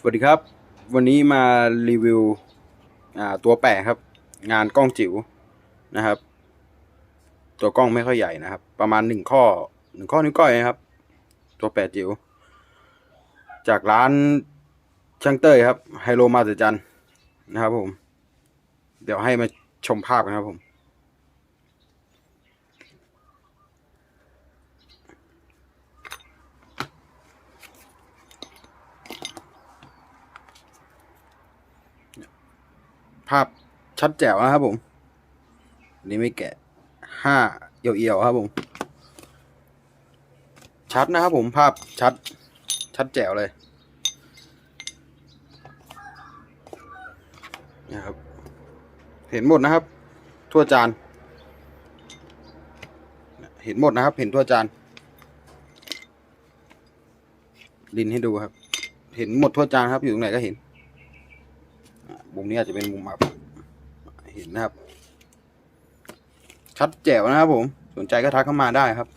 สวัสดีครับ วันนี้มารีวิวตัวแปะครับ งานกล้องจิ๋วนะครับ ตัวกล้องไม่ค่อยใหญ่นะครับ ประมาณหนึ่งข้อหนึ่งข้อนิ้วก้อยนะครับ ตัวแปะจิ๋วจากร้านช่างเต้ยครับไฮโลมาสจันนะครับผม เดี๋ยวให้มาชมภาพกันครับผม ภาพชัดแจ๋วนะครับผม อันนี้ไม่แกะห้าเอี่ยวๆครับผม ชัดนะครับผมภาพชัด ชัดแจ๋วเลยนะครับ เห็นหมดนะครับ ทั่วจาน เห็นหมดนะครับ เห็นทั่วจานลินให้ดูครับ เห็นหมดทั่วจานครับ อยู่ตรงไหนก็เห็น มุมนี้อาจจะเป็นมุมอับเห็นนะครับ ชัดแจ๋วนะครับผม สนใจก็ทักเข้ามาได้ครับ